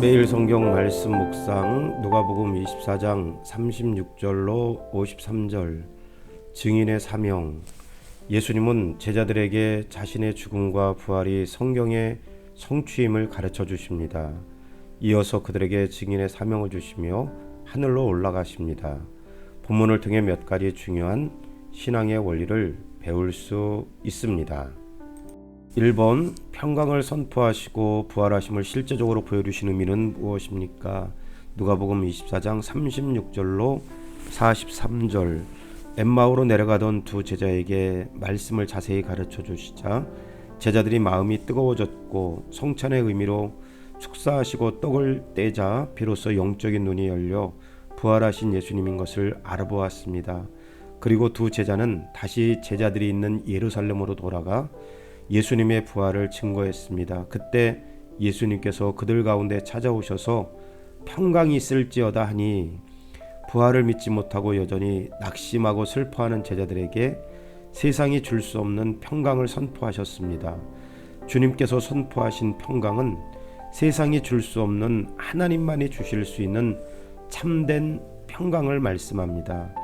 매일 성경 말씀 묵상 누가복음 24장 36절로 53절 증인의 사명 예수님은 제자들에게 자신의 죽음과 부활이 성경의 성취임을 가르쳐 주십니다. 이어서 그들에게 증인의 사명을 주시며 하늘로 올라가십니다. 본문을 통해 몇 가지 중요한 신앙의 원리를 배울 수 있습니다. 1번 평강을 선포하시고 부활하심을 실제적으로 보여주신 의미는 무엇입니까? 누가복음 24장 36절로 43절 엠마오로 내려가던 두 제자에게 말씀을 자세히 가르쳐 주시자 제자들이 마음이 뜨거워졌고 성찬의 의미로 축사하시고 떡을 떼자 비로소 영적인 눈이 열려 부활하신 예수님인 것을 알아보았습니다. 그리고 두 제자는 다시 제자들이 있는 예루살렘으로 돌아가 예수님의 부활을 증거했습니다. 그때 예수님께서 그들 가운데 찾아오셔서 평강이 있을지어다 하니 부활을 믿지 못하고 여전히 낙심하고 슬퍼하는 제자들에게 세상이 줄 수 없는 평강을 선포하셨습니다. 주님께서 선포하신 평강은 세상이 줄 수 없는 하나님만이 주실 수 있는 참된 평강을 말씀합니다.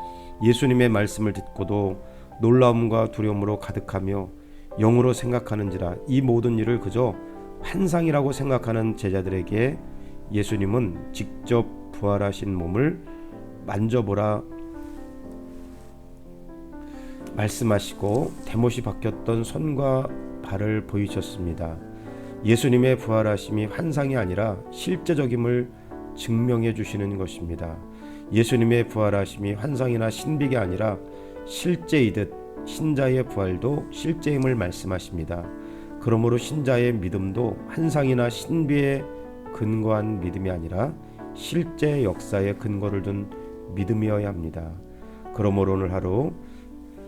예수님의 말씀을 듣고도 놀라움과 두려움으로 가득하며 영으로 생각하는지라 이 모든 일을 그저 환상이라고 생각하는 제자들에게 예수님은 직접 부활하신 몸을 만져보라 말씀하시고 대못이 박혔던 손과 발을 보이셨습니다. 예수님의 부활하심이 환상이 아니라 실제적임을 증명해 주시는 것입니다. 예수님의 부활하심이 환상이나 신비가 아니라 실제이듯 신자의 부활도 실제임을 말씀하십니다. 그러므로 신자의 믿음도 환상이나 신비에 근거한 믿음이 아니라 실제 역사에 근거를 둔 믿음이어야 합니다. 그러므로 오늘 하루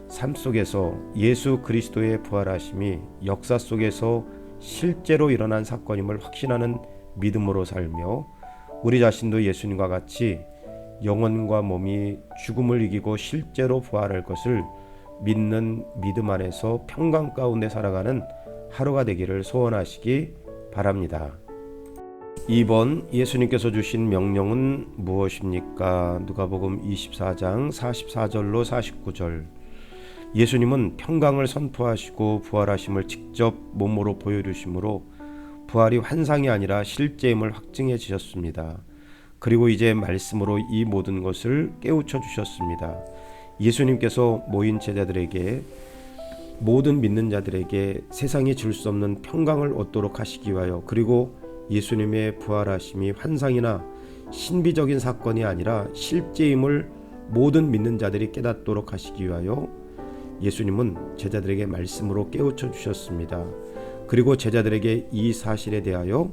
삶 속에서 예수 그리스도의 부활하심이 역사 속에서 실제로 일어난 사건임을 확신하는 믿음으로 살며 우리 자신도 예수님과 같이 영혼과 몸이 죽음을 이기고 실제로 부활할 것을 믿는 믿음 안에서 평강 가운데 살아가는 하루가 되기를 소원하시기 바랍니다. 2번 예수님께서 주신 명령은 무엇입니까? 누가복음 24장 44절로 49절. 예수님은 평강을 선포하시고 부활하심을 직접 몸으로 보여주심으로 부활이 환상이 아니라 실제임을 확증해 주셨습니다. 그리고 이제 말씀으로 이 모든 것을 깨우쳐 주셨습니다. 예수님께서 모인 제자들에게 모든 믿는 자들에게 세상이 줄 수 없는 평강을 얻도록 하시기 위하여 그리고 예수님의 부활하심이 환상이나 신비적인 사건이 아니라 실제임을 모든 믿는 자들이 깨닫도록 하시기 위하여 예수님은 제자들에게 말씀으로 깨우쳐 주셨습니다. 그리고 제자들에게 이 사실에 대하여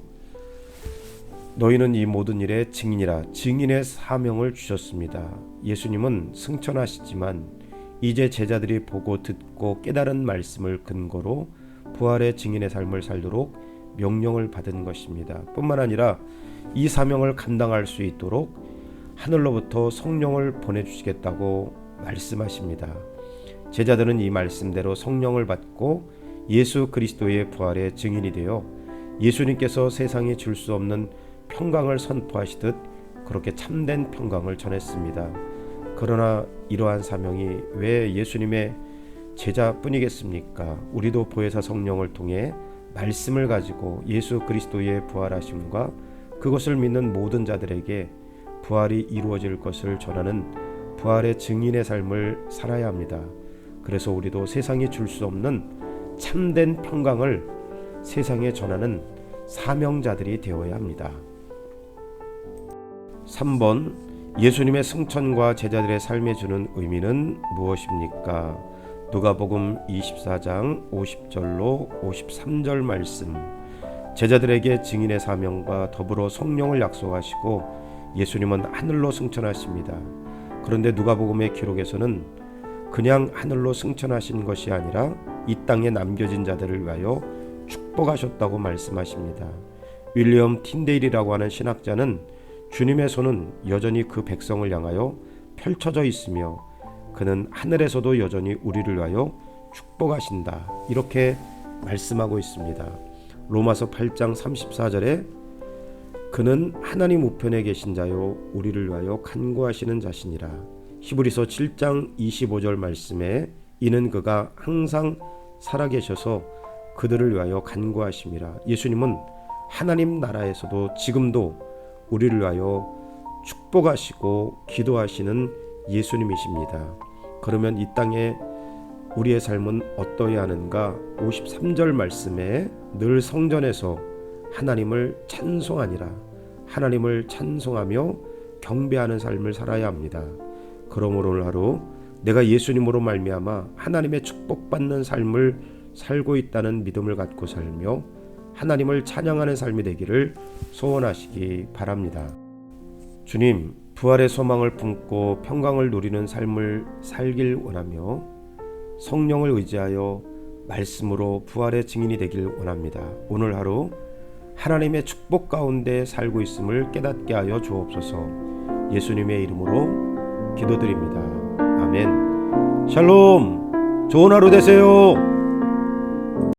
너희는 이 모든 일의 증인이라 증인의 사명을 주셨습니다. 예수님은 승천하시지만 이제 제자들이 보고 듣고 깨달은 말씀을 근거로 부활의 증인의 삶을 살도록 명령을 받은 것입니다. 뿐만 아니라 이 사명을 감당할 수 있도록 하늘로부터 성령을 보내주시겠다고 말씀하십니다. 제자들은 이 말씀대로 성령을 받고 예수 그리스도의 부활의 증인이 되어 예수님께서 세상에 줄 수 없는 평강을 선포하시듯 그렇게 참된 평강을 전했습니다. 그러나 이러한 사명이 왜 예수님의 제자뿐이겠습니까? 우리도 보혜사 성령을 통해 말씀을 가지고 예수 그리스도의 부활하심과 그것을 믿는 모든 자들에게 부활이 이루어질 것을 전하는 부활의 증인의 삶을 살아야 합니다. 그래서 우리도 세상이 줄 수 없는 참된 평강을 세상에 전하는 사명자들이 되어야 합니다. 3번 예수님의 승천과 제자들의 삶에 주는 의미는 무엇입니까? 누가복음 24장 50절로 53절 말씀. 제자들에게 증인의 사명과 더불어 성령을 약속하시고 예수님은 하늘로 승천하십니다. 그런데 누가복음의 기록에서는 그냥 하늘로 승천하신 것이 아니라 이 땅에 남겨진 자들을 위하여 축복하셨다고 말씀하십니다. 윌리엄 틴데일이라고 하는 신학자는 주님의 손은 여전히 그 백성을 향하여 펼쳐져 있으며 그는 하늘에서도 여전히 우리를 위하여 축복하신다. 이렇게 말씀하고 있습니다. 로마서 8장 34절에 그는 하나님 우편에 계신 자요 우리를 위하여 간구하시는 자시니라. 히브리서 7장 25절 말씀에 이는 그가 항상 살아계셔서 그들을 위하여 간구하심이라. 예수님은 하나님 나라에서도 지금도 우리를 위하여 축복하시고 기도하시는 예수님이십니다. 그러면 이 땅에 우리의 삶은 어떠해야 하는가? 53절 말씀에 늘 성전에서 하나님을 찬송하니라. 하나님을 찬송하며 경배하는 삶을 살아야 합니다. 그러므로 오늘 하루 내가 예수님으로 말미암아 하나님의 축복받는 삶을 살고 있다는 믿음을 갖고 살며 하나님을 찬양하는 삶이 되기를 소원하시기 바랍니다. 주님, 부활의 소망을 품고 평강을 누리는 삶을 살길 원하며 성령을 의지하여 말씀으로 부활의 증인이 되길 원합니다. 오늘 하루 하나님의 축복 가운데 살고 있음을 깨닫게 하여 주옵소서. 예수님의 이름으로 기도드립니다. 아멘. 샬롬. 좋은 하루 되세요.